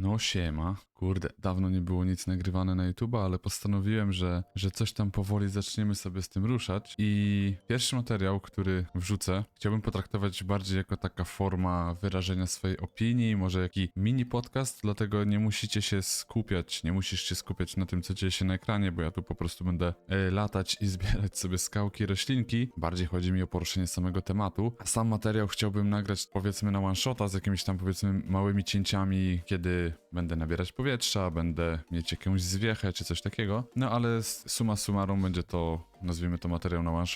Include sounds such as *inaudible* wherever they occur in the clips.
No siema. Kurde, dawno nie było nic nagrywane na YouTube, ale postanowiłem, że, że coś tam powoli zaczniemy sobie z tym ruszać. I pierwszy materiał, który wrzucę, chciałbym potraktować bardziej jako taka forma wyrażenia swojej opinii, może jaki mini podcast, dlatego nie musicie się skupiać, nie musisz się skupiać na tym, co dzieje się na ekranie, bo ja tu po prostu będę e, latać i *laughs* zbierać sobie skałki, roślinki. Bardziej chodzi mi o poruszenie samego tematu. A sam materiał chciałbym nagrać powiedzmy na one shota z jakimiś tam powiedzmy małymi cięciami, kiedy øh, będę nabierać powietrza, będę mieć jakąś zwiechę czy coś takiego. No ale s- summa summarum będzie to, nazwijmy to materiał na one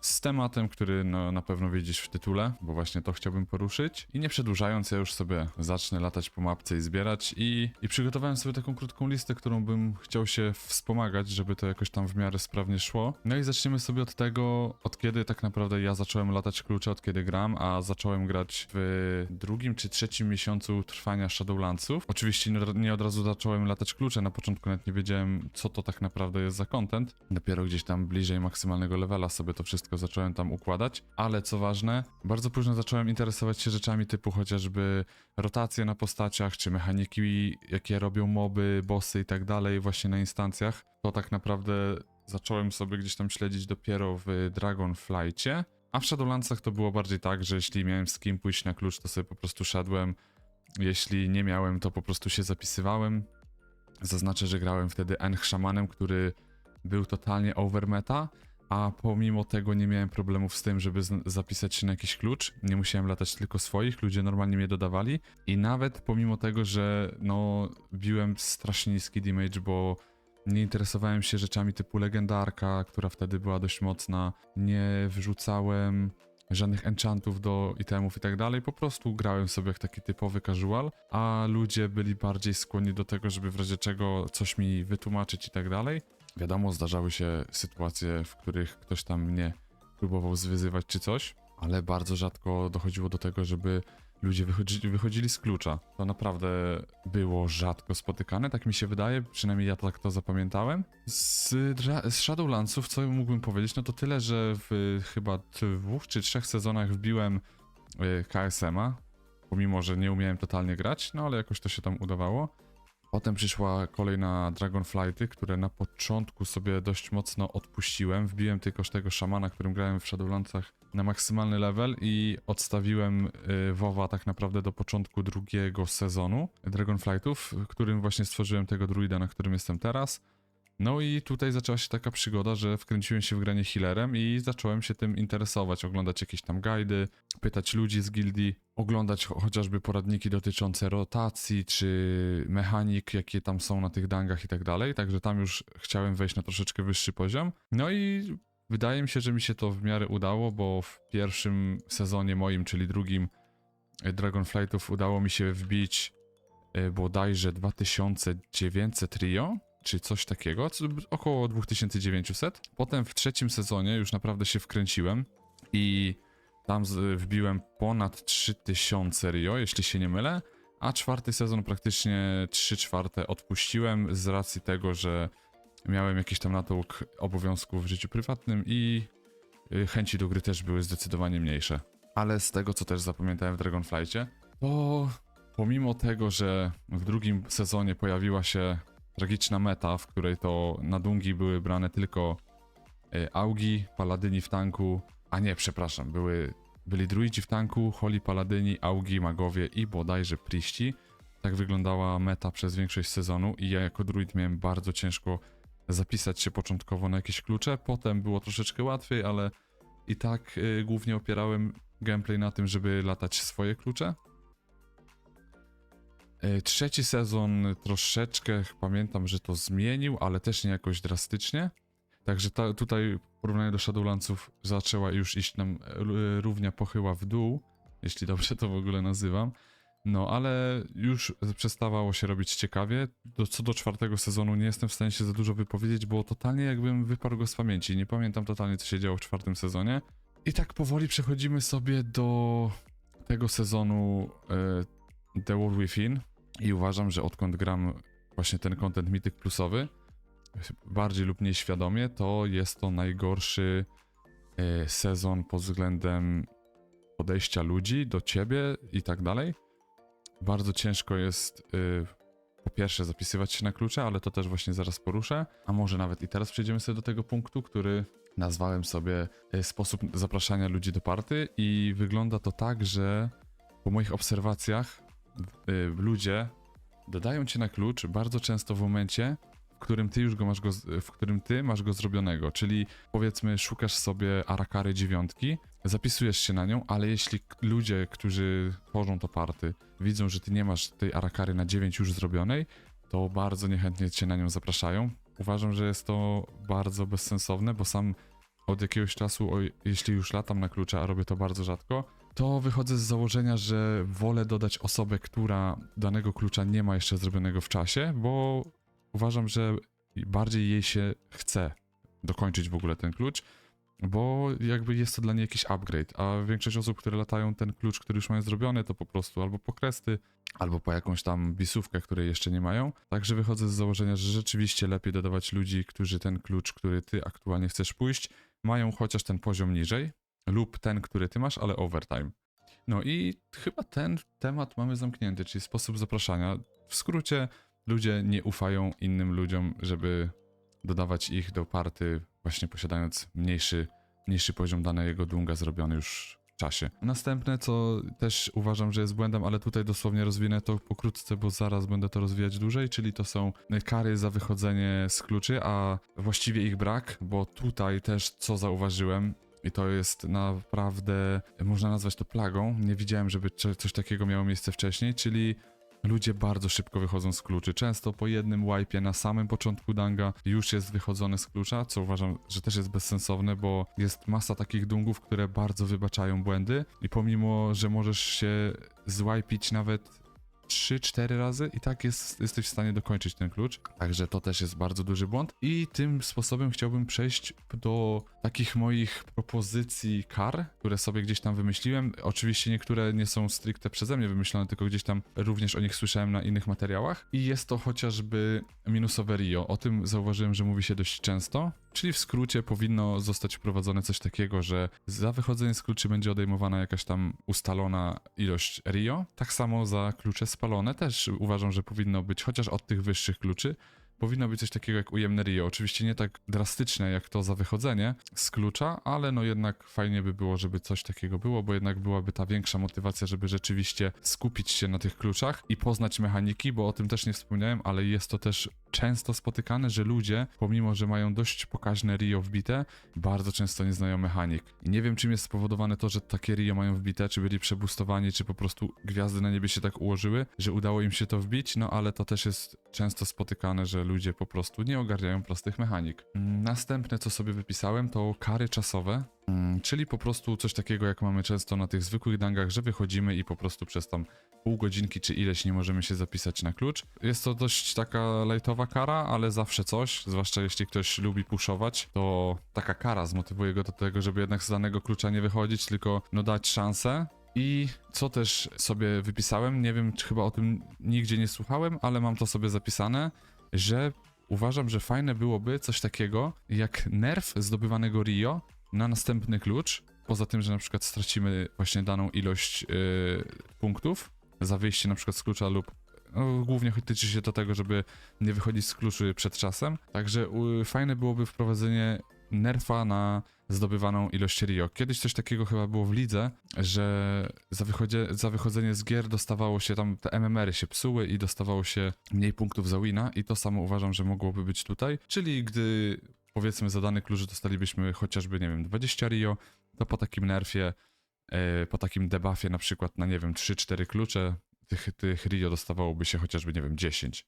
z tematem, który no, na pewno widzisz w tytule, bo właśnie to chciałbym poruszyć. I nie przedłużając, ja już sobie zacznę latać po mapce i zbierać i, i przygotowałem sobie taką krótką listę, którą bym chciał się wspomagać, żeby to jakoś tam w miarę sprawnie szło. No i zaczniemy sobie od tego, od kiedy tak naprawdę ja zacząłem latać klucze, od kiedy gram, a zacząłem grać w drugim czy trzecim miesiącu trwania Shadowlandsów. Oczywiście nie- nie od razu zacząłem latać klucze, na początku nawet nie wiedziałem, co to tak naprawdę jest za content. Dopiero gdzieś tam bliżej maksymalnego levela sobie to wszystko zacząłem tam układać, ale co ważne, bardzo późno zacząłem interesować się rzeczami typu chociażby rotacje na postaciach, czy mechaniki, jakie robią moby, bossy i tak dalej właśnie na instancjach. To tak naprawdę zacząłem sobie gdzieś tam śledzić dopiero w Dragonflightie. A w Shadowlandsach to było bardziej tak, że jeśli miałem z kim pójść na klucz, to sobie po prostu szedłem. Jeśli nie miałem, to po prostu się zapisywałem. Zaznaczę, że grałem wtedy Ench Shamanem, który był totalnie over meta, a pomimo tego nie miałem problemów z tym, żeby zapisać się na jakiś klucz. Nie musiałem latać tylko swoich, ludzie normalnie mnie dodawali. I nawet pomimo tego, że no biłem strasznie niski damage, bo nie interesowałem się rzeczami typu legendarka, która wtedy była dość mocna. Nie wrzucałem żadnych enchantów do itemów i tak dalej. Po prostu grałem sobie jak taki typowy casual, a ludzie byli bardziej skłonni do tego, żeby w razie czego coś mi wytłumaczyć i tak dalej. Wiadomo, zdarzały się sytuacje, w których ktoś tam mnie próbował zwyzywać czy coś, ale bardzo rzadko dochodziło do tego, żeby ludzie wychodzi, wychodzili z klucza. To naprawdę było rzadko spotykane, tak mi się wydaje, przynajmniej ja tak to zapamiętałem. Z, z Shadowlandsów, co mógłbym powiedzieć, no to tyle, że w chyba dwóch czy trzech sezonach wbiłem y, KSM-a, pomimo, że nie umiałem totalnie grać, no ale jakoś to się tam udawało. Potem przyszła kolej na Dragonflighty, które na początku sobie dość mocno odpuściłem. Wbiłem tylko tego szamana, którym grałem w Shadowlandsach na maksymalny level i odstawiłem y, WoWa tak naprawdę do początku drugiego sezonu Dragonflightów, którym właśnie stworzyłem tego druida, na którym jestem teraz. No i tutaj zaczęła się taka przygoda, że wkręciłem się w granie healerem i zacząłem się tym interesować, oglądać jakieś tam guidy, pytać ludzi z gildii, oglądać cho- chociażby poradniki dotyczące rotacji czy mechanik, jakie tam są na tych dangach i tak dalej. Także tam już chciałem wejść na troszeczkę wyższy poziom. No i wydaje mi się, że mi się to w miarę udało, bo w pierwszym sezonie moim, czyli drugim e, Dragonflightów udało mi się wbić e, bodajże 2900 trio, czy coś takiego, około 2900. Potem w trzecim sezonie już naprawdę się wkręciłem i tam wbiłem ponad 3000 Rio, jeśli się nie mylę, a czwarty sezon praktycznie 3 czwarte odpuściłem z racji tego, że miałem jakiś tam natłok obowiązków w życiu prywatnym i y, chęci do gry też były zdecydowanie mniejsze. Ale z tego, co też zapamiętałem w Dragonflightie, to pomimo tego, że w drugim sezonie pojawiła się tragiczna meta, w której to na dungi były brane tylko y, augi, paladyni w tanku, a nie, przepraszam, były, byli druidzi w tanku, holi paladyni, augi, magowie i bodajże priści. Tak wyglądała meta przez większość sezonu i ja jako druid miałem bardzo ciężko zapisać się początkowo na jakieś klucze, potem było troszeczkę łatwiej, ale i tak y, głównie opierałem gameplay na tym, żeby latać swoje klucze. Y, Trzeci sezon troszeczkę pamiętam, że to zmienił, ale też nie jakoś drastycznie. Także ta, tutaj w porównaniu do Shadowlandsów zaczęła już iść nam y, równia pochyła w dół, jeśli dobrze to w ogóle nazywam. No, ale już przestawało się robić ciekawie. Do, co do czwartego sezonu nie jestem w stanie się za dużo wypowiedzieć, bo totalnie jakbym wyparł go z pamięci. Nie pamiętam totalnie, co się działo w czwartym sezonie. I tak powoli przechodzimy sobie do tego sezonu e, The War Within i uważam, że odkąd gram właśnie ten content Mythic Plusowy, bardziej lub mniej świadomie, to jest to najgorszy e, sezon pod względem podejścia ludzi do ciebie i tak dalej. Bardzo ciężko jest y, po pierwsze zapisywać się na klucze, ale to też właśnie zaraz poruszę, a może nawet i teraz przejdziemy sobie do tego punktu, który nazwałem sobie e, sposób zapraszania ludzi do party. I wygląda to tak, że po moich obserwacjach y, ludzie dodają cię na klucz bardzo często w momencie, którym ty już go masz go, w którym ty masz go zrobionego, czyli powiedzmy szukasz sobie Arakary dziewiątki, zapisujesz się na nią, ale jeśli ludzie, którzy tworzą to party, widzą, że ty nie masz tej Arakary na 9 już zrobionej, to bardzo niechętnie cię na nią zapraszają. Uważam, że jest to bardzo bezsensowne, bo sam od jakiegoś czasu, o, jeśli już latam na klucze, a robię to bardzo rzadko, to wychodzę z założenia, że wolę dodać osobę, która danego klucza nie ma jeszcze zrobionego w czasie, bo uważam, że bardziej jej się chce dokończyć w ogóle ten klucz, bo jakby jest to dla niej jakiś upgrade, a większość osób, które latają ten klucz, który już mają zrobiony, to po prostu albo po kresty, albo po jakąś tam bisówkę, której jeszcze nie mają. Także wychodzę z założenia, że rzeczywiście lepiej dodawać ludzi, którzy ten klucz, który ty aktualnie chcesz pójść, mają chociaż ten poziom niżej, lub ten, który ty masz, ale overtime. No i chyba ten temat mamy zamknięty, czyli sposób zapraszania. W skrócie, ludzie nie ufają innym ludziom, żeby dodawać ich do party, właśnie posiadając mniejszy, mniejszy poziom danego dunga zrobiony już w czasie. Następne, co też uważam, że jest błędem, ale tutaj dosłownie rozwinę to pokrótce, bo zaraz będę to rozwijać dłużej, czyli to są kary za wychodzenie z kluczy, a właściwie ich brak, bo tutaj też co zauważyłem, i to jest naprawdę, można nazwać to plagą. Nie widziałem, żeby coś takiego miało miejsce wcześniej, czyli ludzie bardzo szybko wychodzą z kluczy. Często po jednym wipe'ie na samym początku danga już jest wychodzony z klucza, co uważam, że też jest bezsensowne, bo jest masa takich dungów, które bardzo wybaczają błędy i pomimo, że możesz się zwipić nawet 3-4 razy i tak jest, jesteś w stanie dokończyć ten klucz. Także to też jest bardzo duży błąd. I tym sposobem chciałbym przejść do takich moich propozycji kar, które sobie gdzieś tam wymyśliłem. Oczywiście niektóre nie są stricte przeze mnie wymyślone, tylko gdzieś tam również o nich słyszałem na innych materiałach. I jest to chociażby minusowe Rio. O tym zauważyłem, że mówi się dość często. Czyli w skrócie powinno zostać wprowadzone coś takiego, że za wychodzenie z kluczy będzie odejmowana jakaś tam ustalona ilość Rio. Tak samo za klucze spalone też uważam, że powinno być, chociaż od tych wyższych kluczy, powinno być coś takiego jak ujemne Rio. Oczywiście nie tak drastyczne jak to za wychodzenie z klucza, ale no jednak fajnie by było, żeby coś takiego było, bo jednak byłaby ta większa motywacja, żeby rzeczywiście skupić się na tych kluczach i poznać mechaniki, bo o tym też nie wspomniałem, ale jest to też często spotykane, że ludzie, pomimo że mają dość pokaźne Rio wbite, bardzo często nie znają mechanik. I nie wiem, czym jest spowodowane to, że takie Rio mają wbite, czy byli przebustowani, czy po prostu gwiazdy na niebie się tak ułożyły, że udało im się to wbić, no ale to też jest często spotykane, że ludzie po prostu nie ogarniają prostych mechanik. Mm, Następne, co sobie wypisałem, to kary czasowe. Mm, Czyli po prostu coś takiego, jak mamy często na tych zwykłych dangach, że wychodzimy i po prostu przez tam pół godzinki czy ileś nie możemy się zapisać na klucz. Jest to dość taka lightowa kara, ale zawsze coś, zwłaszcza jeśli ktoś lubi puszować, to taka kara zmotywuje go do tego, żeby jednak z danego klucza nie wychodzić, tylko no dać szansę. I co też sobie wypisałem, nie wiem, czy chyba o tym nigdzie nie słuchałem, ale mam to sobie zapisane, że uważam, że fajne byłoby coś takiego jak nerf zdobywanego Rio na następny klucz. Poza tym, że na przykład stracimy właśnie daną ilość yy, punktów za wyjście na przykład z klucza lub no, głównie tyczy się to tego, żeby nie wychodzić z kluczy przed czasem. Także y, fajne byłoby wprowadzenie nerfa na zdobywaną ilość Rio. Kiedyś coś takiego chyba było w lidze, że za, za wychodzenie z gier dostawało się tam, te MMR-y się psuły i dostawało się mniej punktów za wina i to samo uważam, że mogłoby być tutaj. Czyli gdy powiedzmy za dany klucz dostalibyśmy chociażby, nie wiem, 20 Rio, to po takim nerfie, e, po takim debuffie na przykład na, nie wiem, 3-4 klucze, tych, tych Rio dostawałoby się chociażby, nie wiem, 10.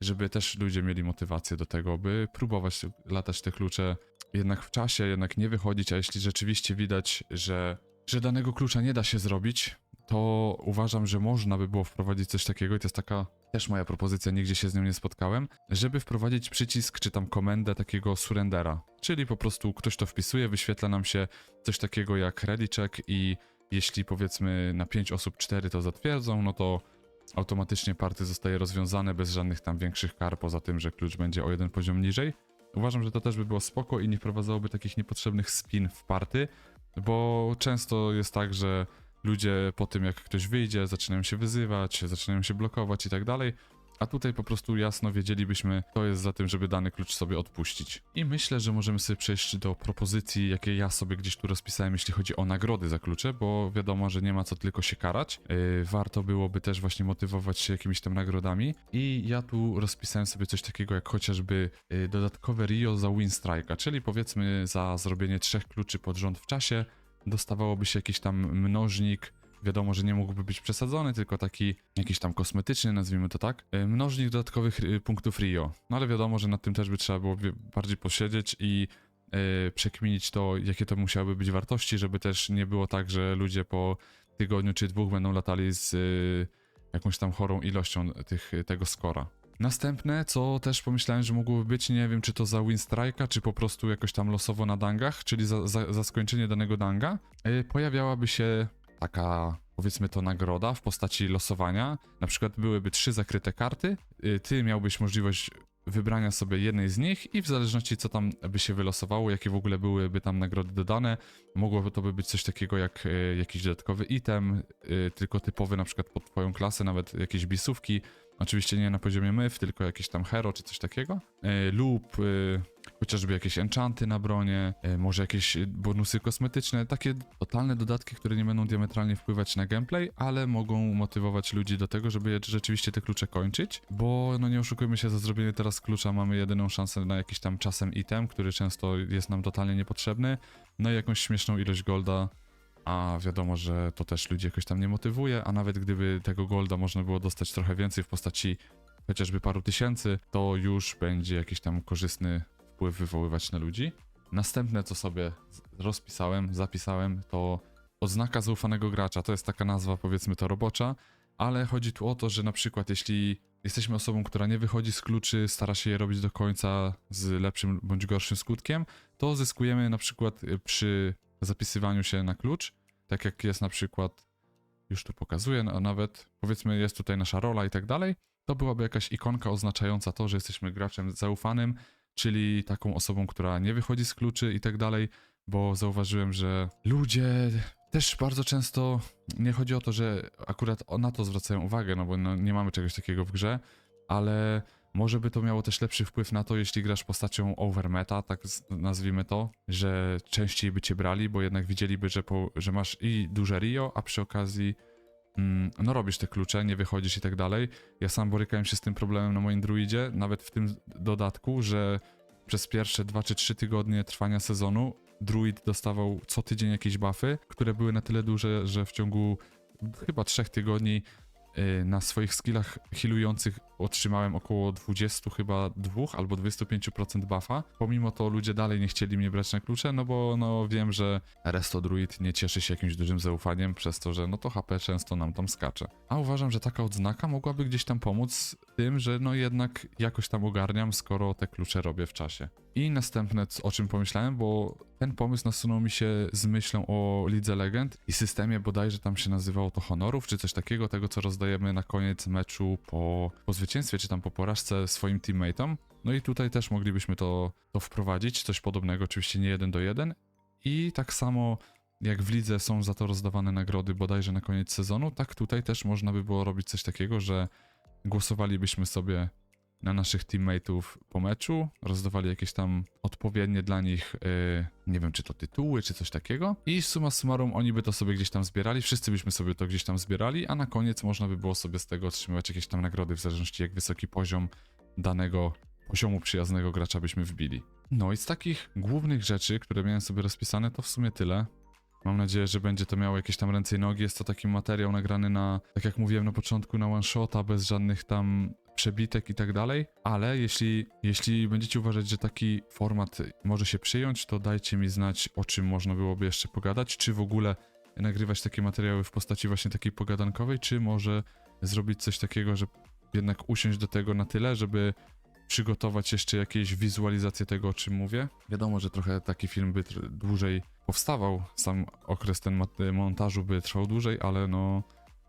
Żeby też ludzie mieli motywację do tego, by próbować latać te klucze jednak w czasie, jednak nie wychodzić, a jeśli rzeczywiście widać, że, że danego klucza nie da się zrobić, to uważam, że można by było wprowadzić coś takiego i to jest taka też moja propozycja, nigdzie się z nią nie spotkałem, żeby wprowadzić przycisk czy tam komendę takiego surrendera, czyli po prostu ktoś to wpisuje, wyświetla nam się coś takiego jak ready check i jeśli powiedzmy na 5 osób 4 to zatwierdzą, no to automatycznie party zostaje rozwiązane bez żadnych tam większych kar, poza tym, że klucz będzie o jeden poziom niżej. Uważam, że to też by było spoko i nie wprowadzałoby takich niepotrzebnych spin w party, bo często jest tak, że ludzie po tym jak ktoś wyjdzie, zaczynają się wyzywać, zaczynają się blokować i tak dalej. A tutaj po prostu jasno wiedzielibyśmy, kto jest za tym, żeby dany klucz sobie odpuścić. I myślę, że możemy sobie przejść do propozycji, jakie ja sobie gdzieś tu rozpisałem, jeśli chodzi o nagrody za klucze, bo wiadomo, że nie ma co tylko się karać. Yy, warto byłoby też właśnie motywować się jakimiś tam nagrodami. I ja tu rozpisałem sobie coś takiego, jak chociażby yy, dodatkowe Rio za Win Strike'a, czyli powiedzmy za zrobienie trzech kluczy pod rząd w czasie, dostawałoby się jakiś tam mnożnik. Wiadomo, że nie mógłby być przesadzony, tylko taki jakiś tam kosmetyczny, nazwijmy to tak. E, Mnożnik dodatkowych y, punktów Rio. No ale wiadomo, że nad tym też by trzeba było bardziej posiedzieć i e, przekminić to, jakie to musiałyby być wartości, żeby też nie było tak, że ludzie po tygodniu czy dwóch będą latali z y, jakąś tam chorą ilością tych, tego skora. Następne, co też pomyślałem, że mogłoby być, nie wiem czy to za win strike'a, czy po prostu jakoś tam losowo na dangach, czyli za, za, za skończenie danego danga, y, pojawiałaby się taka, powiedzmy to nagroda w postaci losowania. Na przykład byłyby trzy zakryte karty, y, ty miałbyś możliwość wybrania sobie jednej z nich i w zależności co tam by się wylosowało, jakie w ogóle byłyby tam nagrody dodane, mogłoby to by być coś takiego jak y, jakiś dodatkowy item, tylko typowy na przykład pod twoją klasę, nawet jakieś bisówki, Oczywiście nie na poziomie myf, tylko jakieś tam hero czy coś takiego. E, lub e, chociażby jakieś enchanty na bronie, e, może jakieś bonusy kosmetyczne, takie totalne dodatki, które nie będą diametralnie wpływać na gameplay, ale mogą motywować ludzi do tego, żeby rzeczywiście te klucze kończyć, bo no nie oszukujmy się, za zrobienie teraz klucza mamy jedyną szansę na jakiś tam czasem item, który często jest nam totalnie niepotrzebny, no i jakąś śmieszną ilość golda, a wiadomo, że to też ludzi jakoś tam nie motywuje, a nawet gdyby tego golda można było dostać trochę więcej w postaci chociażby paru tysięcy, to już będzie jakiś tam korzystny wpływ wywoływać na ludzi. Następne, co sobie rozpisałem, zapisałem, to oznaka zaufanego gracza. To jest taka nazwa, powiedzmy to robocza, ale chodzi tu o to, że na przykład jeśli jesteśmy osobą, która nie wychodzi z kluczy, stara się je robić do końca z lepszym bądź gorszym skutkiem, to zyskujemy na przykład y, przy zapisywaniu się na klucz, tak jak jest na przykład, już tu pokazuję, a nawet powiedzmy jest tutaj nasza rola i tak dalej, to byłaby jakaś ikonka oznaczająca to, że jesteśmy graczem zaufanym, czyli taką osobą, która nie wychodzi z kluczy i tak dalej, bo zauważyłem, że ludzie też bardzo często nie chodzi o to, że akurat na to zwracają uwagę, no bo no, nie mamy czegoś takiego w grze, ale może by to miało też lepszy wpływ na to, jeśli grasz postacią overmeta, tak nazwijmy to, że częściej by cię brali, bo jednak widzieliby, że, po, że masz i duże Rio, a przy okazji mm, no robisz te klucze, nie wychodzisz i tak dalej. Ja sam borykałem się z tym problemem na moim druidzie, nawet w tym dodatku, że przez pierwsze 2 czy 3 tygodnie trwania sezonu druid dostawał co tydzień jakieś buffy, które były na tyle duże, że w ciągu chyba 3 tygodni na swoich skillach healujących otrzymałem około 20 chyba 2 albo 25% buffa. Pomimo to ludzie dalej nie chcieli mnie brać na klucze, no bo no wiem, że Resto Druid nie cieszy się jakimś dużym zaufaniem przez to, że no to HP często nam tam skacze. A uważam, że taka odznaka mogłaby gdzieś tam pomóc tym, że no jednak jakoś tam ogarniam, skoro te klucze robię w czasie. I następne, o czym pomyślałem, bo ten pomysł nasunął mi się z myślą o Lidze Legend i systemie bodajże tam się nazywało to honorów, czy coś takiego, tego co rozdajemy na koniec meczu po, po zwycięstwie, czy tam po porażce swoim teammateom. No i tutaj też moglibyśmy to, to wprowadzić, coś podobnego, oczywiście nie jeden do jeden. I tak samo jak w lidze są za to rozdawane nagrody bodajże na koniec sezonu, tak tutaj też można by było robić coś takiego, że głosowalibyśmy sobie na naszych teammateów po meczu, rozdawali jakieś tam odpowiednie dla nich, yy, nie wiem czy to tytuły, czy coś takiego i summa summarum oni by to sobie gdzieś tam zbierali, wszyscy byśmy sobie to gdzieś tam zbierali, a na koniec można by było sobie z tego otrzymywać jakieś tam nagrody w zależności jak wysoki poziom danego poziomu przyjaznego gracza byśmy wbili. No i z takich głównych rzeczy, które miałem sobie rozpisane, to w sumie tyle. Mam nadzieję, że będzie to miało jakieś tam ręce i nogi. Jest to taki materiał nagrany na, tak jak mówiłem na początku, na one shota, bez żadnych tam przebitek i tak dalej. Ale jeśli, jeśli będziecie uważać, że taki format może się przyjąć, to dajcie mi znać, o czym można byłoby jeszcze pogadać. Czy w ogóle nagrywać takie materiały w postaci właśnie takiej pogadankowej, czy może zrobić coś takiego, że jednak usiąść do tego na tyle, żeby przygotować jeszcze jakieś wizualizacje tego, o czym mówię. Wiadomo, że trochę taki film by dłużej powstawał, sam okres ten montażu by trwał dłużej, ale no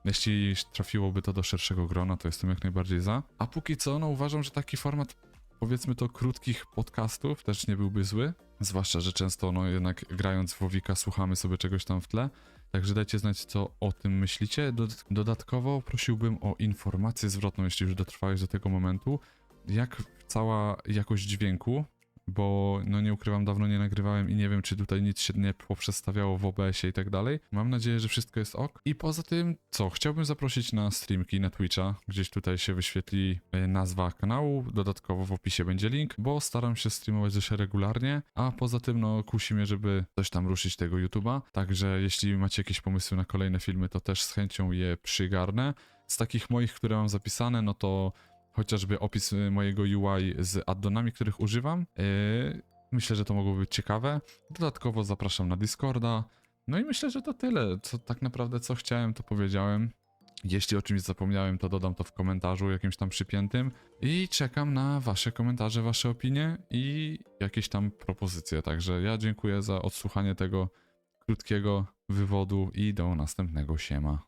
jeśli trafiłoby to do szerszego grona, to jestem jak najbardziej za. A póki co, no uważam, że taki format powiedzmy to krótkich podcastów też nie byłby zły, zwłaszcza, że często no jednak grając w Wowika słuchamy sobie czegoś tam w tle, Także dajcie znać, co o tym myślicie. Dod- Dodatkowo prosiłbym o informację zwrotną, jeśli już dotrwałeś do tego momentu, jak cała jakość dźwięku, bo no nie ukrywam, dawno nie nagrywałem i nie wiem, czy tutaj nic się nie poprzestawiało w OBS-ie i tak dalej. Mam nadzieję, że wszystko jest ok. I poza tym, co? Chciałbym zaprosić na streamki na Twitcha. Gdzieś tutaj się wyświetli e, nazwa kanału, dodatkowo w opisie będzie link, bo staram się streamować dość regularnie, a poza tym, no kusi mnie, żeby coś tam ruszyć tego YouTube'a. Także jeśli macie jakieś pomysły na kolejne filmy, to też z chęcią je przygarnę. Z takich moich, które mam zapisane, no to chociażby opis y, mojego UI z addonami, których używam. Yy, myślę, że to mogłoby być ciekawe. Dodatkowo zapraszam na Discorda. No i myślę, że to tyle. Co tak naprawdę co chciałem, to powiedziałem. Jeśli o czymś zapomniałem, to dodam to w komentarzu jakimś tam przypiętym. I czekam na wasze komentarze, wasze opinie i jakieś tam propozycje. Także ja dziękuję za odsłuchanie tego krótkiego wywodu i do następnego siema.